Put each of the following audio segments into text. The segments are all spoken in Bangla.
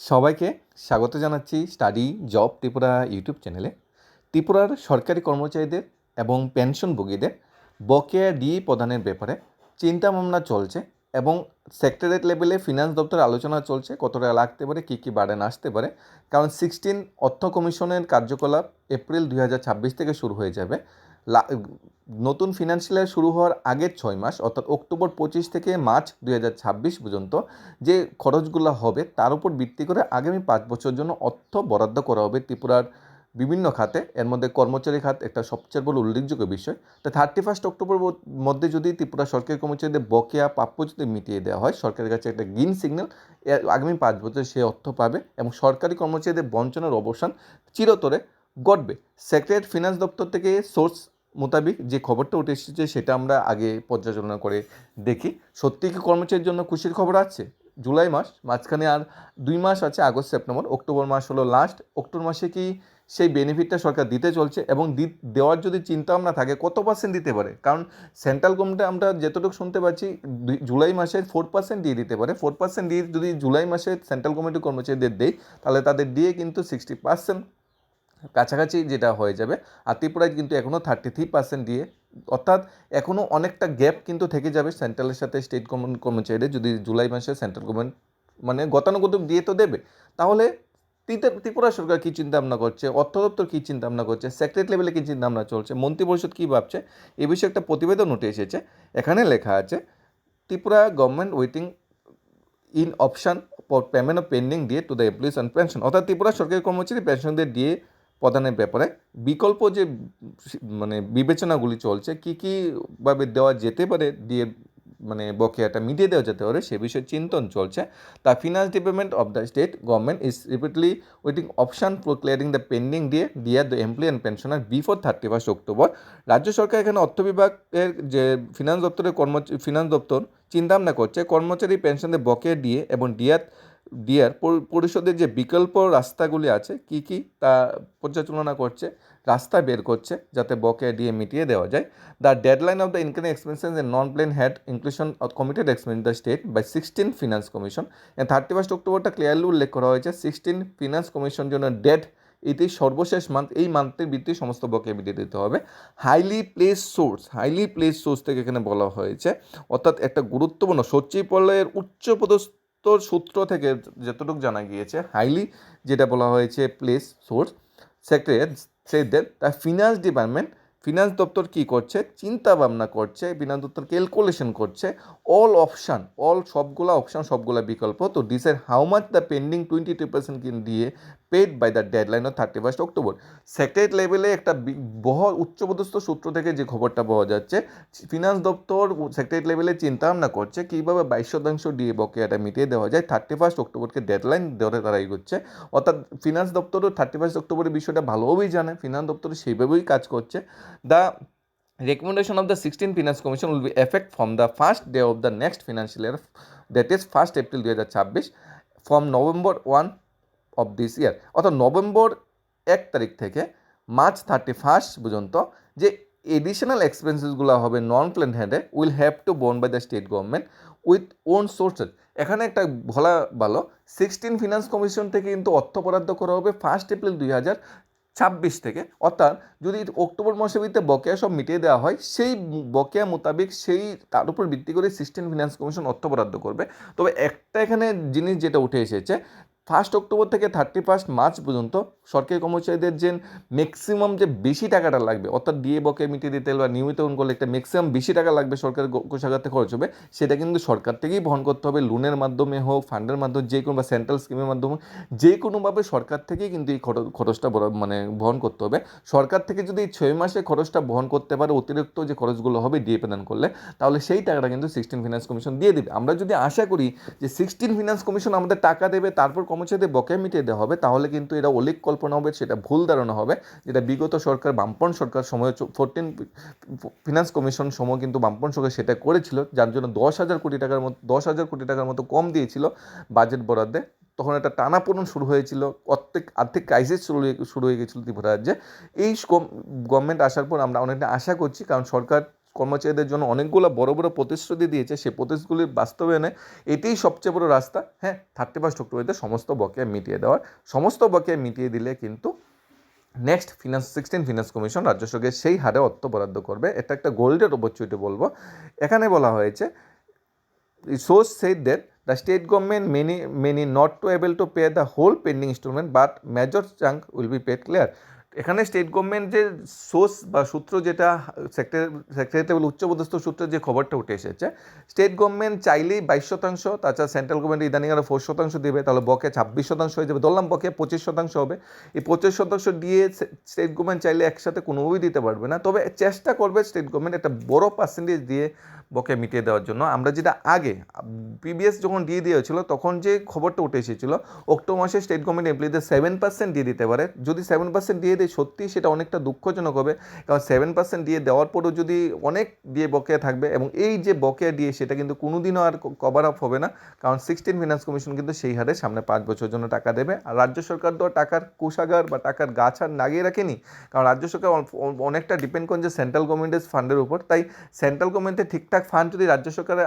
সবাইকে স্বাগত জানাচ্ছি স্টাডি জব ত্রিপুরা ইউটিউব চ্যানেলে। ত্রিপুরার সরকারি কর্মচারীদের এবং পেনশনভোগীদের বকেয়া ডি প্রদানের ব্যাপারে চিন্তা ভাবনা চলছে এবং সেক্টরেট লেভেলে ফিনান্স দপ্তর আলোচনা চলছে কত টাকা লাগতে পারে, কী কী বাড়ান আসতে পারে। কারণ সিক্সটিন অর্থ কমিশনের কার্যকলাপ এপ্রিল দুই হাজার ছাব্বিশ থেকে শুরু হয়ে যাবে। নতুন ফিনান্সিয়াল শুরু হওয়ার আগের ছয় মাস, অর্থাৎ অক্টোবর পঁচিশ থেকে মার্চ দু হাজার ছাব্বিশ পর্যন্ত যে খরচগুলো হবে, তার উপর ভিত্তি করে আগামী পাঁচ বছর জন্য অর্থ বরাদ্দ করা হবে ত্রিপুরার বিভিন্ন খাতে। এর মধ্যে কর্মচারী খাত একটা সবচেয়ে বড় উল্লেখযোগ্য বিষয়। তো থার্টি ফার্স্ট অক্টোবর মধ্যে যদি ত্রিপুরা সরকারি কর্মচারীদের বকেয়া প্রাপ্য যদি মিটিয়ে দেওয়া হয়, সরকারের কাছে একটা গ্রিন সিগন্যাল আগামী পাঁচ বছর সে অর্থ পাবে এবং সরকারি কর্মচারীদের বঞ্চনার অবসান চিরতরে ঘটবে। সেক্রেটারি ফিনান্স দপ্তর থেকে সোর্স মোতাবিক যে খবরটা উঠে এসেছে সেটা আমরা আগে পর্যালোচনা করে দেখি। সত্যি কি কর্মচারীর জন্য খুশির খবর আছে? জুলাই মাস, মাঝখানে আর দুই মাস আছে, আগস্ট, সেপ্টেম্বর, অক্টোবর মাস হলো লাস্ট অক্টোবর মাসে কি সেই বেনিফিটটা সরকার দিতে চলছে এবং দেওয়ার যদি চিন্তা ভাবনা থাকে, কত পার্সেন্ট দিতে পারে? কারণ সেন্ট্রাল গভর্নমেন্টে আমরা যতটুকু শুনতে পাচ্ছি জুলাই মাসে ফোর পার্সেন্ট দিয়ে দিতে পারে। ফোর পার্সেন্ট দিয়ে যদি জুলাই মাসে সেন্ট্রাল গভর্নমেন্টের কর্মচারীদের দেয় তাহলে তাদের দিয়ে কিন্তু সিক্সটি পার্সেন্ট কাছাকাছি যেটা হয়ে যাবে। আর ত্রিপুরায় কিন্তু এখনও থার্টি থ্রি পার্সেন্ট দিয়ে, অর্থাৎ এখনও অনেকটা গ্যাপ কিন্তু থেকে যাবে সেন্ট্রালের সাথে স্টেট গভর্নমেন্ট কর্মচারীদের যদি জুলাই মাসে সেন্ট্রাল গভর্নমেন্ট মানে গতানুগতিক দিয়ে তো দেবে। তাহলে ত্রিপুরা সরকার কী চিন্তা ভাবনা করছে? অর্থ দপ্তর কী চিন্তা ভাবনা করছে সেক্রেটারি লেভেলে কী চিন্তা ভাবনা চলছে? মন্ত্রিপরিষদ কী ভাবছে? এ বিষয়ে একটা প্রতিবেদন উঠে এসেছে। এখানে লেখা আছে, Tripura government waiting in option payment of pending DA to the employees and pension অর্থাৎ ত্রিপুরা সরকারি কর্মচারী পেনশনদের দিয়ে প্রদানের ব্যাপারে বিকল্প যে মানে বিবেচনাগুলি চলছে, কী কীভাবে দেওয়া যেতে পারে, দিয়ে মানে বকেয়াটা মিটিয়ে দেওয়া যেতে পারে, সে বিষয়ে চিন্তন চলছে। The finance department of the state government is repeatedly waiting option for clearing the pending DA DR the employee and pensioner before thirty first October রাজ্য সরকার এখানে অর্থ বিভাগের যে ফিনান্স দপ্তরের কর্ম ফিনান্স দপ্তর চিন্তাভাবনা করছে, কর্মচারী পেনশনদের বকেয়া দিয়ে এবং ডিয়ার ডিয়ার পরিষদের যে বিকল্প রাস্তাগুলি আছে, কি কি তা পর্যালোচনা করছে, রাস্তা বের করছে, যাতে বকেয়া দিয়ে মিটিয়ে দেওয়া যায়। The deadline of the income expenses and non plan had inclusion of committed expense the state by sixteen finance commission and thirty first অক্টোবরটা clearly উল্লেখ করা হয়েছে সিক্সটিন ফিনান্স কমিশন জন্য ডেট এটি সর্বশেষ মান্থ এই মান্থের ভিত্তি সমস্ত বকেয়া মিটিয়ে দিতে হবে। Highly place source highly place source থেকে এখানে বলা হয়েছে, অর্থাৎ একটা গুরুত্বপূর্ণ সচিবালয়ের উচ্চপদস্থ সূত্র থেকে যতটুকু জানা গিয়েছে হাইলি যেটা বলা হয়েছে প্লেস সোর্স সেক্রেটারি সেদের দ্য ফিনান্স ডিপার্টমেন্ট ফিনান্স দপ্তর কী করছে, চিন্তা ভাবনা করছে ফিনান্স দপ্তর ক্যালকুলেশন করছে অল অপশান অল সবগুলা অপশান সবগুলা বিকল্প, তো decide how much the pending twenty two percent DA paid by the deadline of thirty first October secretary লেভেলে একটা বহ উচ্চপদস্থ সূত্র থেকে যে খবরটা পাওয়া যাচ্ছে ফিনান্স দপ্তর সেক্রেটারি লেভেলে চিন্তা ভাবনা করছে কীভাবে বাইশ শতাংশ দিয়ে বকেয়াটা মিটিয়ে দেওয়া যায়। থার্টি ফার্স্ট অক্টোবরকে ডেডলাইন ধরে তারা এগোচ্ছে। অর্থাৎ ফিনান্স দপ্তরও থার্টি ফার্স্ট অক্টোবরের বিষয়টা ভালোভাবেই জানে। ফিনান্স দপ্তর সেইভাবেই কাজ করছে। The recommendation of the 16 finance commission will be effect from the first day of the next financial year, that is 1st april 2026 from november 1 of this year অর্থাৎ নভেম্বর এক তারিখ থেকে মার্চ থার্টি ফার্স্ট পর্যন্ত যে এডিশনাল এক্সপেন্সেসগুলো হবে non plan হ্যান্ডে will have to borne by the state government with own sources এখানে একটা বলা ভালো সিক্সটিন ফিনান্স কমিশন থেকে কিন্তু অর্থ বরাদ্দ করা হবে ফার্স্ট এপ্রিল দুই হাজার ছাব্বিশ থেকে। অর্থাৎ যদি অক্টোবর মাসের ভিতরে বকেয়া সব মিটিয়ে দেওয়া হয়, সেই বকেয়া মোতাবেক সেই তার উপর ভিত্তি করে সিস্টেম ফিনান্স কমিশন অর্থ বরাদ্দ করবে। তবে একটা এখানে জিনিস যেটা উঠে এসেছে ফার্স্ট অক্টোবর থেকে থার্টি ফার্স্ট মার্চ পর্যন্ত সরকারি কর্মচারীদের যে ম্যাক্সিমাম যে বেশি টাকাটা লাগবে, অর্থাৎ ডিএ বকে মিটিয়ে দিতে বা নিয়মিত করলে একটা ম্যাক্সিমাম বেশি টাকা লাগবে সরকারের কোষাগারে খরচ হবে, সেটা কিন্তু সরকার থেকেই বহন করতে হবে। লোনের মাধ্যমে হোক ফান্ডের মাধ্যমে, যে কোনো বা সেন্ট্রাল স্কিমের মাধ্যমে হোক, যে কোনোভাবে সরকার থেকেই কিন্তু এই খরচ, খরচটা মানে বহন করতে হবে। সরকার থেকে যদি এই ছয় মাসে খরচটা বহন করতে পারে, অতিরিক্ত যে খরচগুলো হবে ডিএ প্রদান করলে, তাহলে সেই টাকাটা কিন্তু সিক্সটিন ফিনান্স কমিশন দিয়ে দেবে। আমরা যদি আশা করি যে সিক্সটিন ফিনান্স কমিশন আমাদের টাকা দেবে, তারপর কর্মচারীদের বকেয়া মিটিয়ে দেওয়া হবে, তাহলে কিন্তু এটা অলিক কল্পনা হবে, সেটা ভুল ধারণা হবে। যেটা বিগত সরকার বামপন সরকার সময় ফোরটিন ফিনান্স কমিশন সময় কিন্তু বামপন সরকার সেটা করেছিল, যার জন্য দশ হাজার কোটি টাকার মতো দশ হাজার কোটি টাকার মতো কম দিয়েছিল বাজেট বরাদ্দে। তখন একটা টানাপোড়ন শুরু হয়েছিল আর্থিক আর্থিক ক্রাইসিস শুরু শুরু হয়ে গেছিল ত্রিপুরা রাজ্যে। এই গভর্নমেন্ট আসার পর আমরা অনেকটা আশা করছি, কারণ সরকার কর্মচারীদের জন্য অনেকগুলো বড় বড় প্রতিশ্রুতি দিয়েছে। সেই প্রতিশ্রুতিগুলির বাস্তবায়নে এটাই সবচেয়ে বড় রাস্তা। হ্যাঁ থার্টি ফার্স্ট অক্টোবরতে সমস্ত বকেয়া মিটিয়ে দেওয়ার, সমস্ত বকেয়া মিটিয়ে দিলে কিন্তু next finance sixteen finance commission রাজ্য সরকার সেই হারে অর্থ বরাদ্দ করবে। এটা একটা গোল্ডের অপরচুনিটি বলব। এখানে বলা হয়েছে source said that the state government many many not to able to pay the whole pending installment, but major chunk will be paid clear এখানে স্টেট গভর্নমেন্ট যে সোর্স বা সূত্র যেটা সেক্রেটারি লেভেল উচ্চপদস্থ সূত্রে যে খবরটা উঠে এসেছে স্টেট গভর্নমেন্ট চাইলেই বাইশ শতাংশ, তাছাড়া সেন্ট্রাল গভর্নমেন্ট ইদানিং আরও ফোর শতাংশ দেবে, তাহলে বকে ছাব্বিশ শতাংশ হয়ে যাবে। ধরলাম বকে পঁচিশ শতাংশ হবে। এই পঁচিশ শতাংশ দিয়ে স্টেট গভর্নমেন্ট চাইলে একসাথে কোনোভাবেই দিতে পারবে না। তবে চেষ্টা করবে স্টেট গভর্নমেন্ট একটা বড় পার্সেন্টেজ দিয়ে বকে মিটিয়ে দেওয়ার জন্য। আমরা যেটা আগে প্রিভিয়াস যখন দিয়ে দিয়েছিল, তখন যে খবরটা উঠে এসেছিল অক্টোবর মাসে স্টেট গভর্নমেন্ট এমপ্লয়িদের সেভেন পার্সেন্ট দিয়ে দিতে পারে। যদি সেভেন পার্সেন্ট দিয়ে দেয়, সত্যি সেটা অনেকটা দুঃখজনক হবে। কারণ সেভেন পার্সেন্ট দিয়ে দেওয়ার পরেও যদি অনেক দিয়ে বকেয়া থাকবে, এবং এই যে বকেয়া দিয়ে, সেটা কিন্তু কোনোদিনও আর কভার আপ হবে না। কারণ সিক্সটিন ফিনান্স কমিশন কিন্তু সেই হারে সামনে পাঁচ বছর জন্য টাকা দেবে। আর রাজ্য সরকার তো টাকার কোষাগার বা টাকার গাছ আর লাগিয়ে রাখেনি। কারণ রাজ্য সরকার অনেকটা ডিপেন্ড করছে সেন্ট্রাল গভর্নমেন্টের ফান্ডের উপর। তাই সেন্ট্রাল গভর্নমেন্টের ঠিকঠাক ফান্ড যদি রাজ্য সরকারের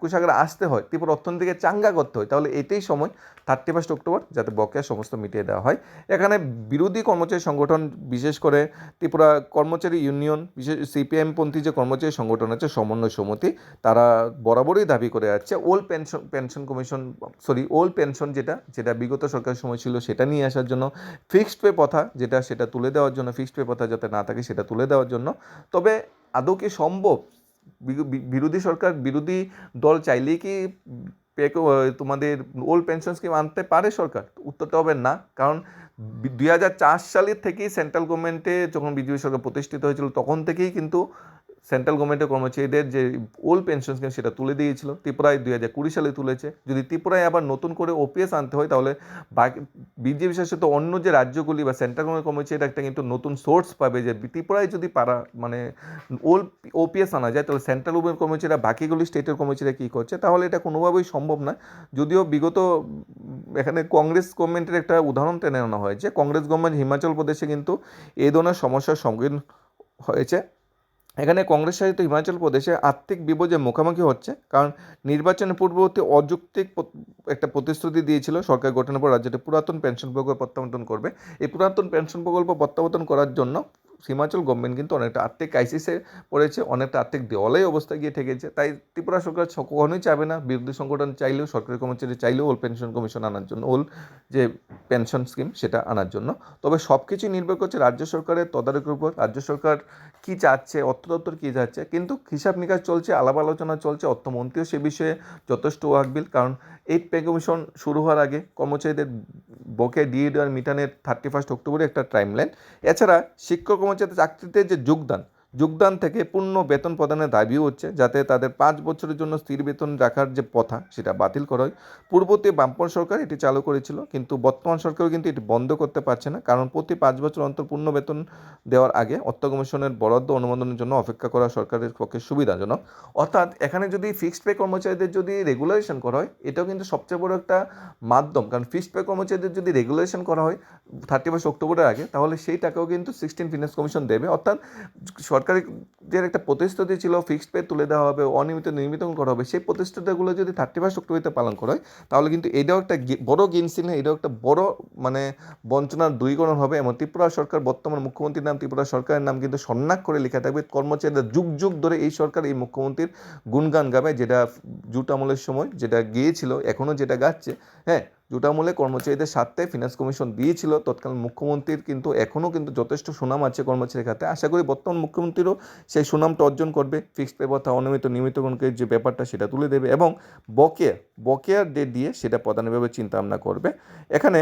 কোষাগারে আসতে হয়, ত্রিপুরা অর্থনীতিকে চাঙ্গা করতে হয়, তাহলে এটাই সময় থার্টি ফার্স্ট অক্টোবর যাতে বকেয়া সমস্ত মিটিয়ে দেওয়া হয়। এখানে বিরোধী কর্মচারী সংগঠন, বিশেষ করে ত্রিপুরা কর্মচারী ইউনিয়ন, বিশেষ সিপিএম পন্থী যে কর্মচারী সংগঠন আছে, সমন্বয় সমিতি, তারা বরাবরই দাবি করে যাচ্ছে old pension pension commission sorry old pension যেটা যেটা বিগত সরকারের সময় ছিল, সেটা নিয়ে আসার জন্য ফিক্সড পে প্রথা, যেটা সেটা তুলে দেওয়ার জন্য ফিক্সড পে প্রথা যাতে না থাকে, সেটা তুলে দেওয়ার জন্য। তবে আদৌ কি সম্ভব বিরোধী সরকার, বিরোধী দল চাইলেই কি তোমাদের ওল্ড পেনশন স্কিম আনতে পারে সরকার? উত্তরটা হবে না। কারণ দুই হাজার চার সালের থেকেই সেন্ট্রাল গভর্নমেন্টে যখন বিজেপি সরকার প্রতিষ্ঠিত হয়েছিল, তখন থেকেই কিন্তু সেন্ট্রাল গভর্নমেন্টের কর্মচারীদের যে ওল্ড পেনশন স্কিম সেটা তুলে দিয়েছিল। ত্রিপুরায় দুই হাজার কুড়ি সালে তুলেছে। যদি ত্রিপুরায় আবার নতুন করে ওপিএস আনতে হয় তাহলে বাকি বিজেপি শাসিত অন্য যে রাজ্যগুলি বা সেন্ট্রাল গভর্নমেন্ট কর্মচারীরা একটা কিন্তু নতুন সোর্স পাবে যে ত্রিপুরায় যদি পারা মানে ওল্ড ওপিএস আনা যায় তাহলে সেন্ট্রাল গভর্নমেন্ট কর্মচারীরা বাকিগুলি স্টেটের কর্মচারীরা কী করছে? তাহলে এটা কোনোভাবেই সম্ভব নয়। যদিও বিগত এখানে কংগ্রেস গভর্নমেন্টের একটা উদাহরণ টেনে আনা হয়েছে। কংগ্রেস গভর্নমেন্ট হিমাচল প্রদেশে কিন্তু এই ধরনের সমস্যার সম্মুখীন হয়েছে। এখানে কংগ্রেস শাসিত হিমাচল প্রদেশে আর্থিক বিপর্যয়ের মুখোমুখি হচ্ছে, কারণ নির্বাচনের পূর্ববর্তী অযৌক্তিক একটা প্রতিশ্রুতি দিয়েছিল সরকার গঠনের পর রাজ্যটি পুরাতন পেনশন প্রকল্প প্রত্যাবর্তন করবে। এই পুরাতন পেনশন প্রকল্প প্রত্যাবর্তন করার জন্য হিমাচল গভর্নমেন্ট কিন্তু অনেকটা আর্থিক ক্রাইসিসে পড়েছে, অনেকটা আর্থিক দেওয়ালেই অবস্থা গিয়ে ঠেকেছে। তাই ত্রিপুরা সরকার কখনোই চাবে না। বিরোধী সংগঠন চাইলেও, সরকারি কর্মচারী চাইলেও ওল পেনশন কমিশন আনার জন্য ওল যে পেনশন স্কিম সেটা আনার জন্য। তবে সব কিছুই নির্ভর করছে রাজ্য সরকারের তদারকির উপর। রাজ্য সরকার কী চাচ্ছে অর্থ দপ্তর কী চাচ্ছে, কিন্তু হিসাব নিকাশ চলছে, আলাপ আলোচনা চলছে, অর্থমন্ত্রীও সে বিষয়ে যথেষ্ট ওয়াকবিল। কারণ এইট পে কমিশন শুরু হওয়ার আগে কর্মচারীদের বকে দিয়ে দেওয়ার মিটানের থার্টি ফার্স্ট অক্টোবরে একটা টাইম টাইমলাইন এছাড়া শিক্ষক কর্মচারীদের চাকরিতে যে যোগদান যোগদান থেকে পূর্ণ বেতন প্রদানের দাবিও হচ্ছে, যাতে তাদের পাঁচ বছরের জন্য স্থির বেতন রাখার যে প্রথা, সেটা বাতিল করা হয়। পূর্বতে বামপন সরকার এটি চালু করেছিল, কিন্তু বর্তমান সরকারও কিন্তু এটি বন্ধ করতে পারছে না, কারণ প্রতি পাঁচ বছর অন্তর পূর্ণ বেতন দেওয়ার আগে অর্থ কমিশনের বরাদ্দ অনুমোদনের জন্য অপেক্ষা করা সরকারের পক্ষে সুবিধাজনক। অর্থাৎ এখানে যদি ফিক্সড পে কর্মচারীদের যদি রেগুলেশন করা হয়, এটাও কিন্তু সবচেয়ে বড় একটা মাধ্যম, কারণ ফিক্সড পে কর্মচারীদের যদি রেগুলেশন করা হয় থার্টি ফার্স্ট অক্টোবরের আগে, তাহলে সেই টাকাও কিন্তু সিক্সটিন ফিনান্স কমিশন দেবে। অর্থাৎ সরকারি যে একটা প্রতিশ্রুতি ছিল ফিক্সড পে তুলে দেওয়া হবে, অনিয়মিত নিয়মিত করা হবে, সেই প্রতিশ্রুতিগুলো যদি থার্টি ফার্স্ট অক্টোবরতে পালন করা হয় তাহলে কিন্তু এটাও একটা বড় গেম সিনে এটাও একটা বড় মানে বঞ্চনার দূরীকরণ হবে, এবং ত্রিপুরা সরকার বর্তমান মুখ্যমন্ত্রীর নাম, ত্রিপুরা সরকারের নাম কিন্তু সন্ন্যাক করে লেখা থাকবে, কর্মচারীরা যুগ যুগ ধরে এই সরকার, এই মুখ্যমন্ত্রীর গুণগান গাবে, যেটা জুট আমলের সময়, যেটা গিয়েছিল এখনও যেটা গাচ্ছে হ্যাঁ? জুট আমলে কর্মচারীদের স্বার্থে ফিনান্স কমিশন দিয়েছিল। তৎকালীন মুখ্যমন্ত্রীর কিন্তু, এখনও কিন্তু যথেষ্ট সুনাম আছে কর্মচারীর খাতে আশা করি বর্তমান মুখ্যমন্ত্রীরও সেই সুনামটা অর্জন করবে। ফিক্সড পে প্রথা অনিয়মিত নিয়মিতকরণের যে ব্যাপারটা সেটা তুলে দেবে এবং বকেয়া বকেয়ার ডেট দিয়ে সেটা প্রধানভাবে চিন্তা ভাবনা করবে। এখানে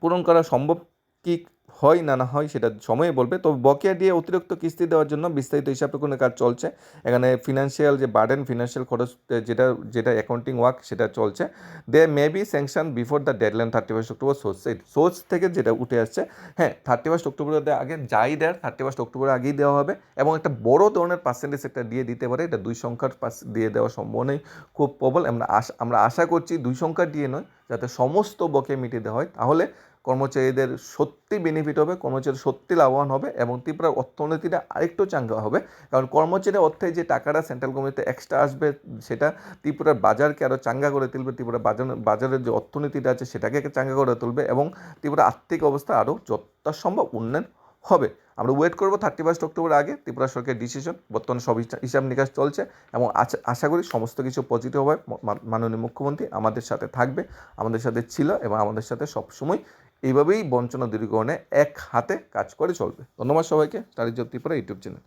পূরণ করা সম্ভব কি হয় না না হয় সেটা সময়ে বলবে। তবে বকেয়া দিয়ে অতিরিক্ত কিস্তি দেওয়ার জন্য বিস্তারিত হিসাব কোনো কাজ চলছে। এখানে ফিনান্সিয়াল যে বার্ডেন ফিনান্সিয়াল খরচ যেটা যেটা অ্যাকাউন্টিং ওয়ার্ক সেটা চলছে। They may be sanction before the deadline thirty first October source source থেকে যেটা উঠে আসছে হ্যাঁ থার্টি ফার্স্ট অক্টোবরের আগে যাই দেয় থার্টি ফার্স্ট অক্টোবরের আগেই দেওয়া হবে এবং একটা বড় ধরনের পার্সেন্টেজ একটা দিয়ে দিতে পারে। এটা দুই সংখ্যার পাস, দিয়ে দেওয়ার সম্ভাবনাই খুব প্রবল। আমরা আশা আমরা আশা করছি দুই সংখ্যা দিয়ে নয়, যাতে সমস্ত বকে মিটিয়ে দেওয়া হয়। তাহলে কর্মচারীদের সত্যি বেনিফিট হবে কর্মচারী সত্যি লাভবান হবে এবং ত্রিপুরার অর্থনীতিটা আরেকটু চাঙ্গা হবে। কারণ কর্মচারী অর্থে যে টাকাটা সেন্ট্রাল গভর্নমেন্টে এক্সট্রা আসবে, সেটা ত্রিপুরার বাজারকে আরও চাঙ্গা করে তুলবে, ত্রিপুরা বাজার, বাজারের যে অর্থনীতিটা আছে সেটাকে চাঙ্গা করে তুলবে এবং ত্রিপুরা আর্থিক অবস্থা আরও যথাসম্ভব উন্নয়ন হবে। আমরা ওয়েট করব থার্টি ফার্স্ট অক্টোবর আগে ত্রিপুরা সরকারের ডিসিশন বর্তমানে সব হিসা- হিসাব নিকাশ চলছে এবং আশা করি সমস্ত কিছু পজিটিভ হবে। মাননীয় মুখ্যমন্ত্রী আমাদের সাথে থাকবে, আমাদের সাথে ছিল এবং আমাদের সাথে সবসময় এইভাবেই বঞ্চনা দূরীকরণে এক হাতে কাজ করে চলবে। ধন্যবাদ সবাইকে। Study job Tripura YouTube channel.